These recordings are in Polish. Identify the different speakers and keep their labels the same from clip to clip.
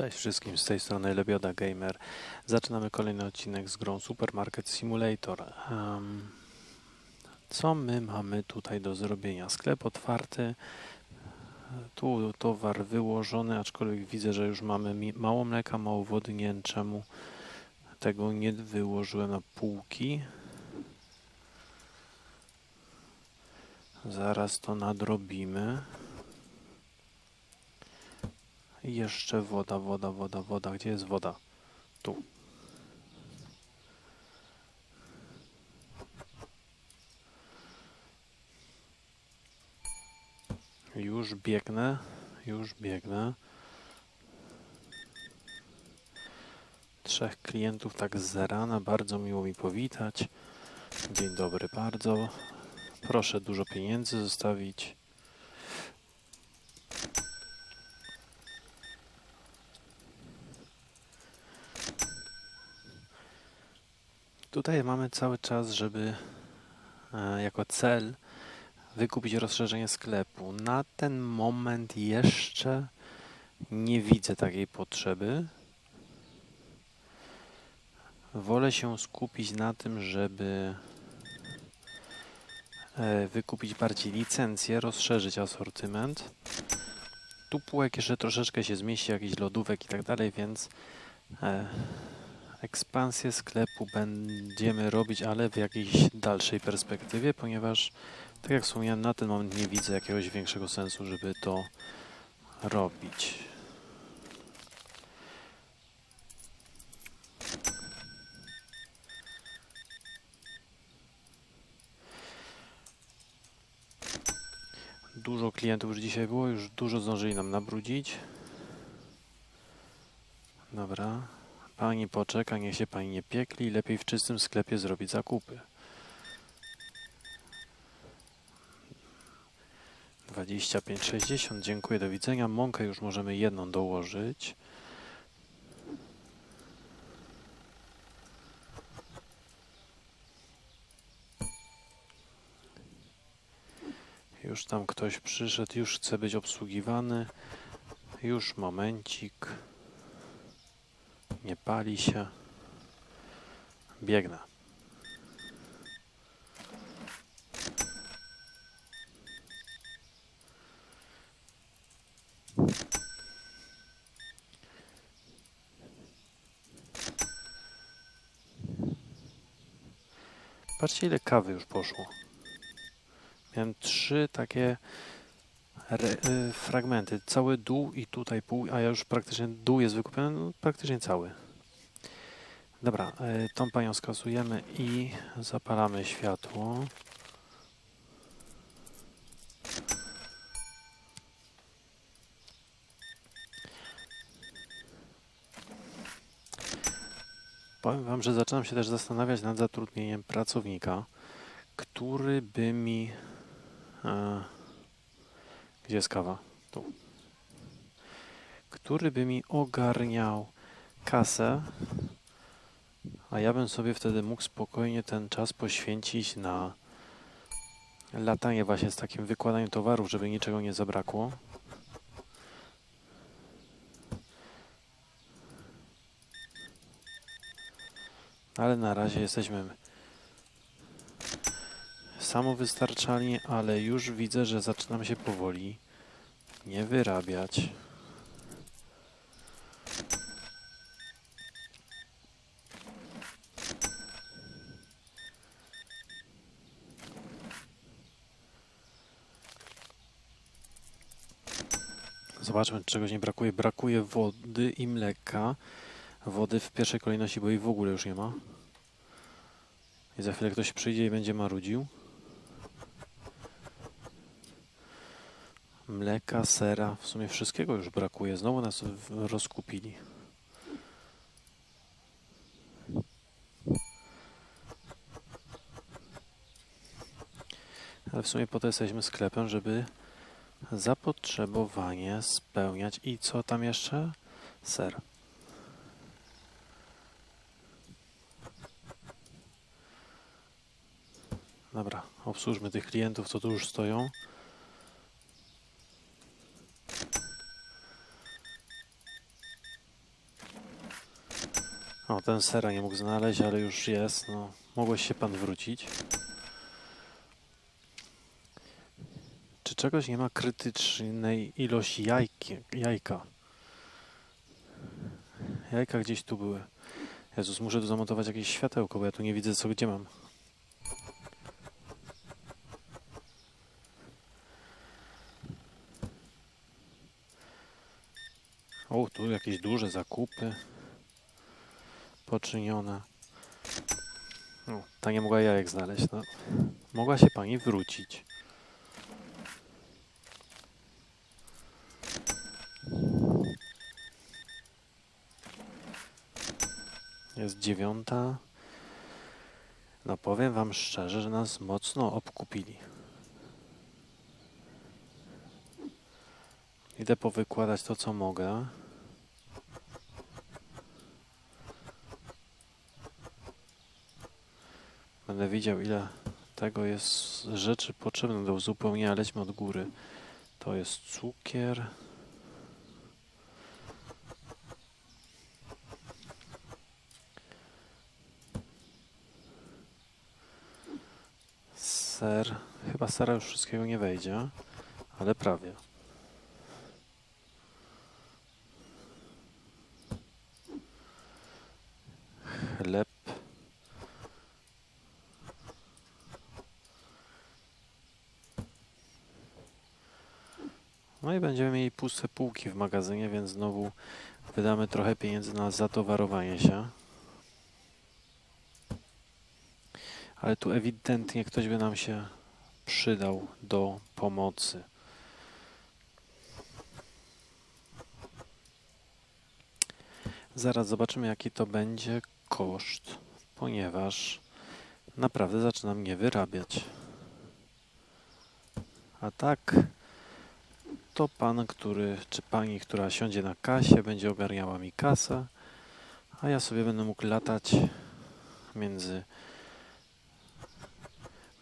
Speaker 1: Cześć wszystkim, z tej strony Lebioda Gamer. Zaczynamy kolejny odcinek z grą Supermarket Simulator. Em, co my mamy tutaj do zrobienia? Sklep otwarty, tu towar wyłożony, aczkolwiek widzę, że już mamy mało mleka, mało wody, nie wiem czemu tego nie wyłożyłem na półki. Zaraz to nadrobimy. Jeszcze woda, woda, woda, woda. Gdzie jest woda? Tu. Już biegnę, już biegnę. Trzech klientów tak z rana, bardzo miło mi powitać. Dzień dobry bardzo. Proszę dużo pieniędzy zostawić. Tutaj mamy cały czas, żeby e, jako cel wykupić rozszerzenie sklepu. Na ten moment jeszcze nie widzę takiej potrzeby. Wolę się skupić na tym, żeby e, wykupić bardziej licencje, rozszerzyć asortyment. Tu półek jeszcze troszeczkę się zmieści, jakichś lodówek i tak dalej, więc e, ekspansję sklepu będziemy robić, ale w jakiejś dalszej perspektywie, ponieważ, tak jak wspomniałem, na ten moment nie widzę jakiegoś większego sensu, żeby to robić. Dużo klientów już dzisiaj było, już dużo zdążyli nam nabrudzić. Dobra. Pani poczeka, niech się pani nie piekli. Lepiej w czystym sklepie zrobić zakupy. 25,60. Dziękuję, do widzenia. Mąkę już możemy jedną dołożyć. Już tam ktoś przyszedł, już chce być obsługiwany. Już momencik. Nie pali się. Biegnę. Patrzcie ile kawy już poszło. Miałem trzy takie re, y, fragmenty. Cały dół i tutaj pół, a ja już praktycznie dół jest wykupiony, no, praktycznie cały. Dobra, y, tą panią skasujemy i zapalamy światło. Powiem Wam, że zaczynam się też zastanawiać nad zatrudnieniem pracownika, który by mi. E, gdzie jest kawa? Tu. Który by mi ogarniał kasę, a ja bym sobie wtedy mógł spokojnie ten czas poświęcić na latanie właśnie z takim wykładaniem towarów, żeby niczego nie zabrakło. Ale na razie jesteśmy samowystarczalni, ale już widzę, że zaczynam się powoli nie wyrabiać. Zobaczmy, czy czegoś nie brakuje. Brakuje wody i mleka. Wody w pierwszej kolejności, bo jej w ogóle już nie ma. I za chwilę ktoś przyjdzie i będzie marudził. Mleka, sera, w sumie wszystkiego już brakuje. Znowu nas rozkupili. Ale w sumie po to jesteśmy sklepem, żeby zapotrzebowanie spełniać. I co tam jeszcze? Ser. Dobra, obsłużmy tych klientów, co tu już stoją. O, ten sera nie mógł znaleźć, ale już jest. No, mogłeś się pan wrócić. Czy czegoś nie ma krytycznej ilości jajki, jajka? Jajka gdzieś tu były. Jezus, muszę tu zamontować jakieś światełko, bo ja tu nie widzę co gdzie mam. O, tu jakieś duże zakupy poczynione. No, ta nie mogła jajek znaleźć. No, mogła się pani wrócić. Jest dziewiąta. No powiem wam szczerze, że nas mocno obkupili. Idę powykładać to, co mogę. Będę widział, ile tego jest rzeczy potrzebnych do uzupełnienia. Lećmy od góry. To jest cukier. Ser. Chyba sera już wszystkiego nie wejdzie, ale prawie. Chleb. No i będziemy mieli puste półki w magazynie, więc znowu wydamy trochę pieniędzy na zatowarowanie się. Ale tu ewidentnie ktoś by nam się przydał do pomocy. Zaraz zobaczymy, jaki to będzie koszt, ponieważ naprawdę zaczyna mnie wyrabiać. A tak, to pan, który, czy pani, która siądzie na kasie, będzie ogarniała mi kasę, a ja sobie będę mógł latać między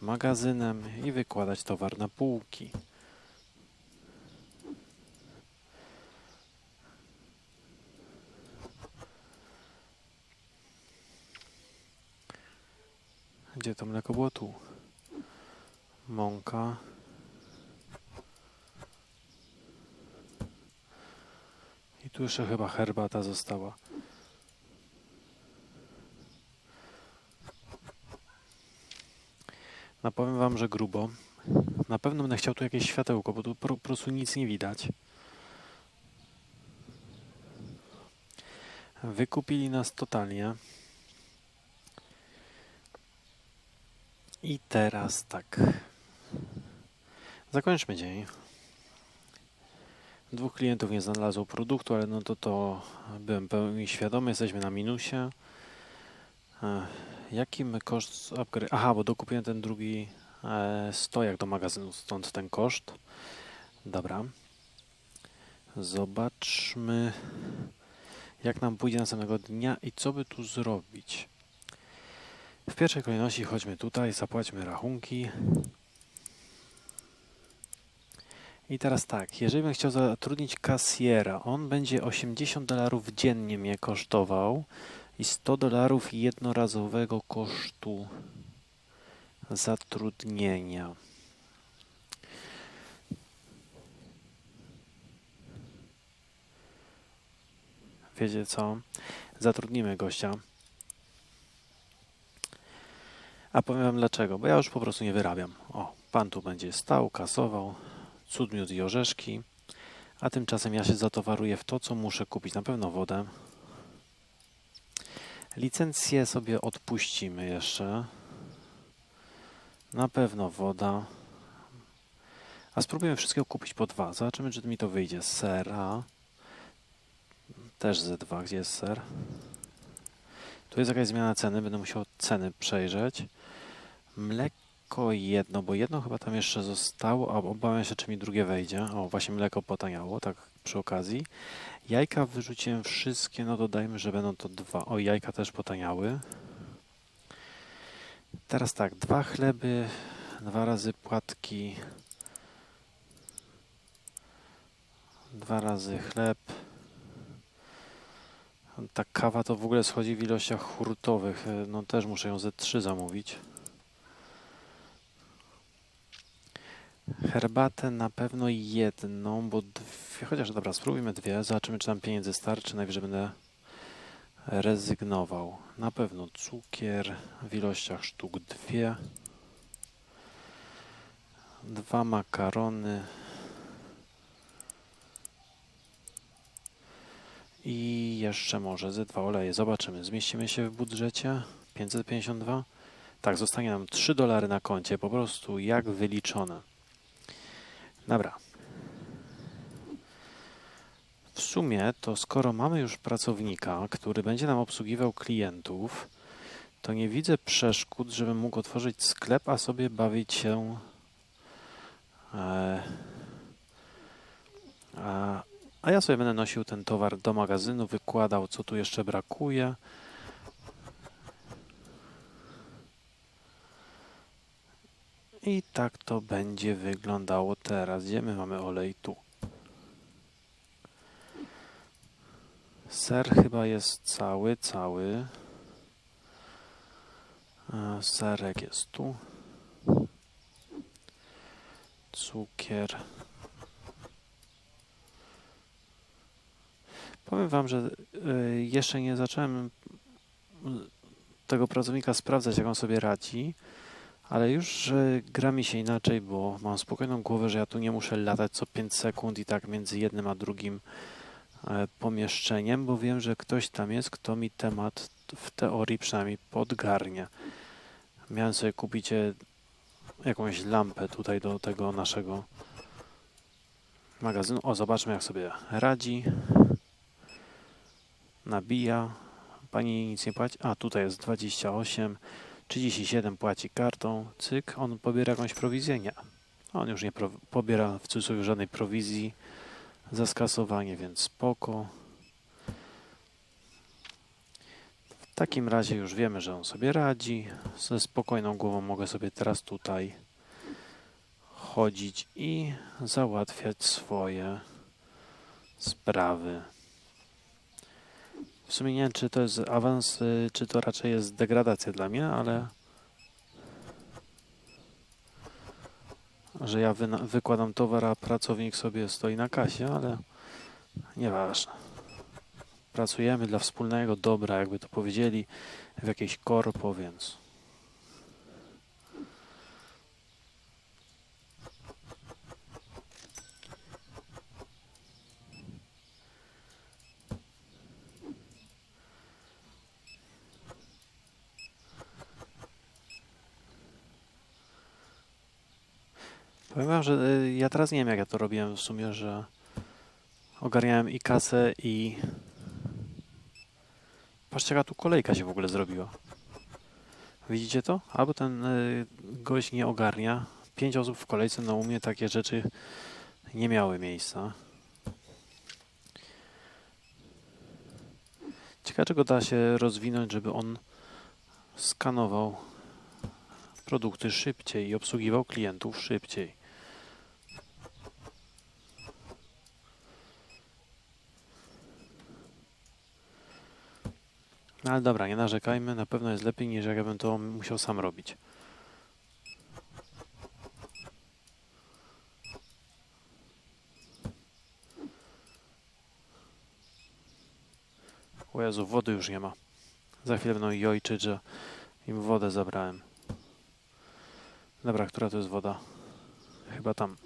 Speaker 1: magazynem i wykładać towar na półki. Gdzie to mleko było? Tu. Mąka. Tu jeszcze chyba herbata została. No powiem wam, że grubo. Na pewno będę chciał tu jakieś światełko, bo tu po prostu nic nie widać. Wykupili nas totalnie. I teraz tak. Zakończmy dzień. Dwóch klientów nie znalazło produktu, ale no to to byłem pełni świadomy, jesteśmy na minusie. E, Jaki koszt upgrade? Aha, bo dokupiłem ten drugi e, stojak do magazynu, stąd ten koszt. Dobra. Zobaczmy, jak nam pójdzie następnego dnia i co by tu zrobić. W pierwszej kolejności chodźmy tutaj, zapłaćmy rachunki. I teraz tak, jeżeli bym chciał zatrudnić kasjera, on będzie 80 dolarów dziennie mnie kosztował i 100 dolarów jednorazowego kosztu zatrudnienia. Wiecie co? Zatrudnimy gościa. A powiem wam dlaczego, bo ja już po prostu nie wyrabiam. O, pan tu będzie stał, kasował, cud, miód i orzeszki, a tymczasem ja się zatowaruję w to, co muszę kupić. Na pewno wodę. Licencję sobie odpuścimy jeszcze. Na pewno woda. A spróbujemy wszystkiego kupić po dwa. Zobaczymy, czy mi to wyjdzie. Sera. Też ze dwa. Gdzie jest ser? Tu jest jakaś zmiana ceny. Będę musiał ceny przejrzeć. Mleko jedno, bo jedno chyba tam jeszcze zostało, a obawiam się, czy mi drugie wejdzie. O, właśnie mleko potaniało, tak przy okazji. Jajka wyrzuciłem wszystkie, no dodajmy, że będą to dwa. O, jajka też potaniały. Teraz tak, dwa chleby, dwa razy płatki, dwa razy chleb, Ta kawa to w ogóle schodzi w ilościach hurtowych. No też muszę ją ze trzy zamówić. Herbatę na pewno jedną, bo dwie, chociaż dobra, spróbujmy dwie, zobaczymy czy tam pieniędzy starczy, najwyżej będę rezygnował. Na pewno cukier w ilościach sztuk dwie. Dwa makarony. I jeszcze może ze dwa oleje. Zobaczymy. Zmieścimy się w budżecie 552. Tak, zostanie nam 3 dolary na koncie. Po prostu jak wyliczone. Dobra. W sumie to skoro mamy już pracownika, który będzie nam obsługiwał klientów, to nie widzę przeszkód, żebym mógł otworzyć sklep, a sobie bawić się e, a, a ja sobie będę nosił ten towar do magazynu, wykładał, co tu jeszcze brakuje. I tak to będzie wyglądało teraz. Gdzie my mamy olej? Tu. Ser chyba jest cały, cały. A Serek jest tu. Cukier. Powiem Wam, że y, jeszcze nie zacząłem tego pracownika sprawdzać, jak on sobie radzi, ale już gra mi się inaczej, bo mam spokojną głowę, że ja tu nie muszę latać co 5 sekund i tak między jednym a drugim e, pomieszczeniem, bo wiem, że ktoś tam jest, kto mi temat w teorii przynajmniej podgarnia. Miałem sobie kupić e, jakąś lampę tutaj do tego naszego magazynu. O, zobaczmy jak sobie radzi. Nabija. Pani nic nie płaci. A, tutaj jest 28. 37 płaci kartą. Cyk. On pobiera jakąś prowizję? Nie. On już nie pobiera w cudzysłowie żadnej prowizji za skasowanie, więc spoko. W takim razie już wiemy, że on sobie radzi. Ze spokojną głową mogę sobie teraz tutaj chodzić i załatwiać swoje sprawy. W sumie nie wiem, czy to jest awans, y, czy to raczej jest degradacja dla mnie, ale że ja wykładam towar, a pracownik sobie stoi na kasie, ale nieważne. Pracujemy dla wspólnego dobra, jakby to powiedzieli w jakiejś korpo, więc Powiem wam, że y, ja teraz nie wiem, jak ja to robiłem w sumie, że ogarniałem i kasę, i... Patrzcie, jaka tu kolejka się w ogóle zrobiła. Widzicie to? Albo ten y, gość nie ogarnia. Pięć osób w kolejce, no u mnie takie rzeczy nie miały miejsca. Ciekawe, czego da się rozwinąć, żeby on skanował produkty szybciej i obsługiwał klientów szybciej. No ale dobra, nie narzekajmy, na pewno jest lepiej niż jak ja bym to musiał sam robić. O Jezu, wody już nie ma. Za chwilę będą jojczyć, że im wodę zabrałem. Dobra, która to jest woda? Chyba tam.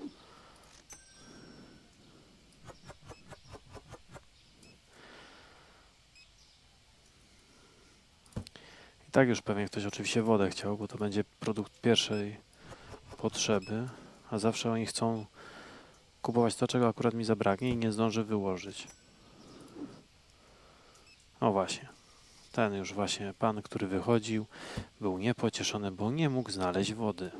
Speaker 1: Tak już pewnie ktoś oczywiście wodę chciał, bo to będzie produkt pierwszej potrzeby, a zawsze oni chcą kupować to, czego akurat mi zabraknie i nie zdąży wyłożyć. O właśnie. Ten już właśnie pan, który wychodził, był niepocieszony, bo nie mógł znaleźć wody.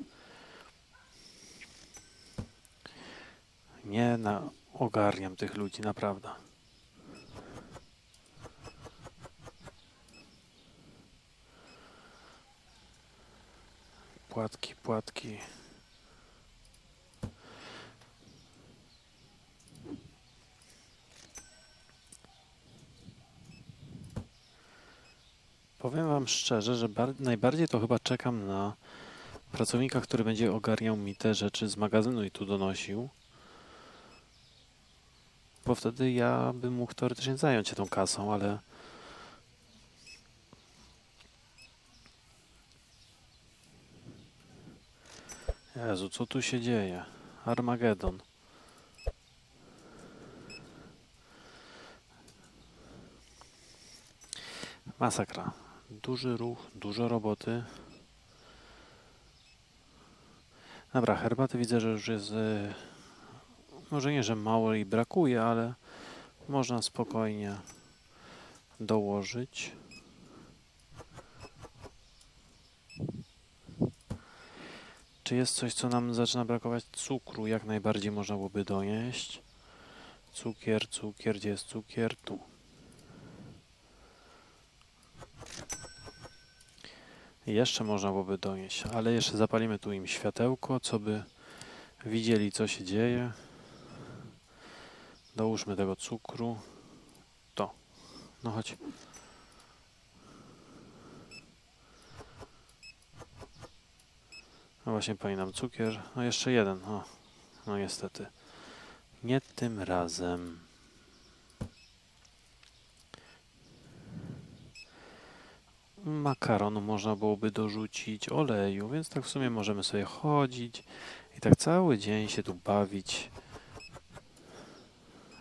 Speaker 1: Nie na ogarniam tych ludzi, naprawdę. Płatki, płatki. Powiem Wam szczerze, że bar- najbardziej to chyba czekam na pracownika, który będzie ogarniał mi te rzeczy z magazynu i tu donosił. Bo wtedy ja bym mógł teoretycznie zająć się tą kasą, ale Jezu, co tu się dzieje? Armagedon. Masakra. Duży ruch, dużo roboty. Dobra, herbaty widzę, że już jest. e, Może nie, że mało jej brakuje, ale można spokojnie dołożyć. Czy jest coś, co nam zaczyna brakować? Cukru jak najbardziej można byłoby dojeść. Cukier, cukier, gdzie jest cukier? Tu. Jeszcze można byłoby donieść, ale jeszcze zapalimy tu im światełko, co by widzieli, co się dzieje. Dołóżmy tego cukru. To. No chodź. No właśnie pani nam cukier. No jeszcze jeden. O. No niestety. Nie tym razem. Makaronu można byłoby dorzucić, oleju, więc tak w sumie możemy sobie chodzić i tak cały dzień się tu bawić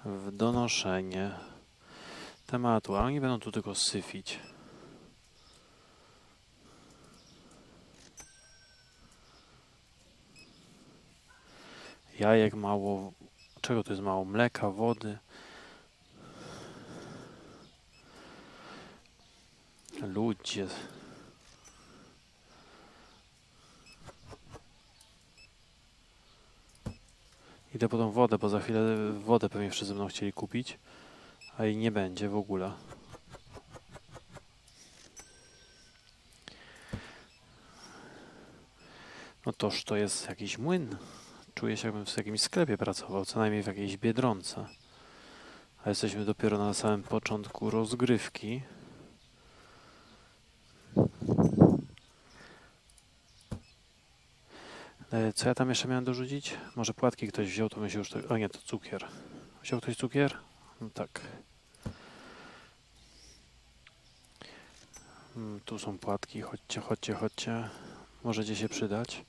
Speaker 1: w donoszenie tematu, a oni będą tu tylko syfić. Jajek mało, czego tu jest mało? Mleka, wody. Ludzie. Idę po tą wodę, bo za chwilę wodę pewnie wszyscy będą chcieli kupić, a jej nie będzie w ogóle. No toż to jest jakiś młyn. Czuję się jakbym w jakimś sklepie pracował, co najmniej w jakiejś biedronce. A jesteśmy dopiero na samym początku rozgrywki. E, Co ja tam jeszcze miałem dorzucić? Może płatki ktoś wziął, to my się już... To... O nie, to cukier. Wziął ktoś cukier? No tak. Mm, Tu są płatki, chodźcie, chodźcie, chodźcie. Możecie się przydać.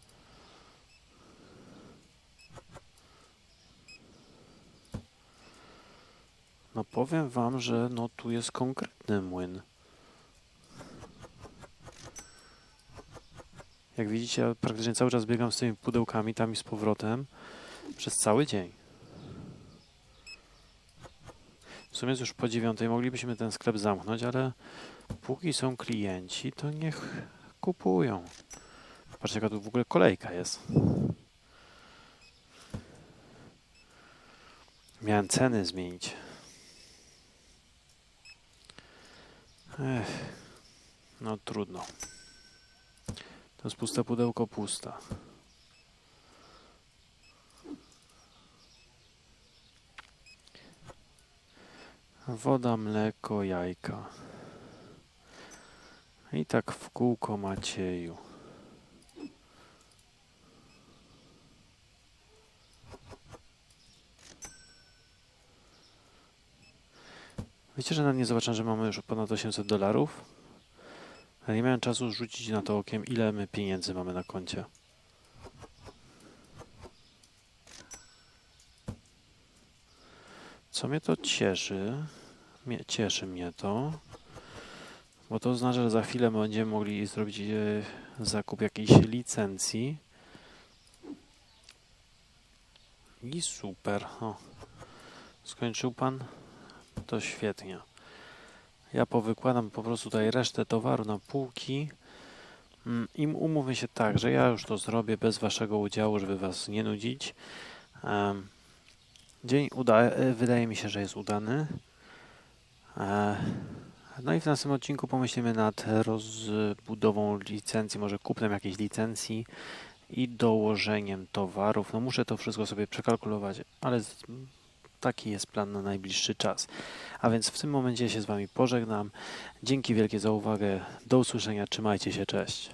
Speaker 1: No powiem wam, że no tu jest konkretny młyn. Jak widzicie, ja praktycznie cały czas biegam z tymi pudełkami tam i z powrotem przez cały dzień. W sumie już po dziewiątej, moglibyśmy ten sklep zamknąć, ale póki są klienci, to niech kupują. Patrzcie, jaka tu w ogóle kolejka jest. Miałem ceny zmienić. Ech, no trudno. To jest puste pudełko, pusta. Woda, mleko, jajka. I tak w kółko Macieju. Wiecie, że nawet nie zobaczyłem, że mamy już ponad 800 dolarów? Ale nie miałem czasu rzucić na to okiem, ile my pieniędzy mamy na koncie. Co mnie to cieszy, mnie, cieszy mnie to, bo to oznacza, że za chwilę będziemy mogli zrobić e, zakup jakiejś licencji. I super. O. Skończył pan? To świetnie. Ja powykładam po prostu tutaj resztę towaru na półki mm, i umówmy się tak, że ja już to zrobię bez waszego udziału, żeby was nie nudzić. Dzień uda e, wydaje mi się, że jest udany. E, No i w następnym odcinku pomyślimy nad rozbudową licencji, może kupnem jakiejś licencji i dołożeniem towarów. No muszę to wszystko sobie przekalkulować, ale Taki jest plan na najbliższy czas. A więc w tym momencie się z Wami pożegnam. Dzięki wielkie za uwagę. Do usłyszenia. Trzymajcie się. Cześć.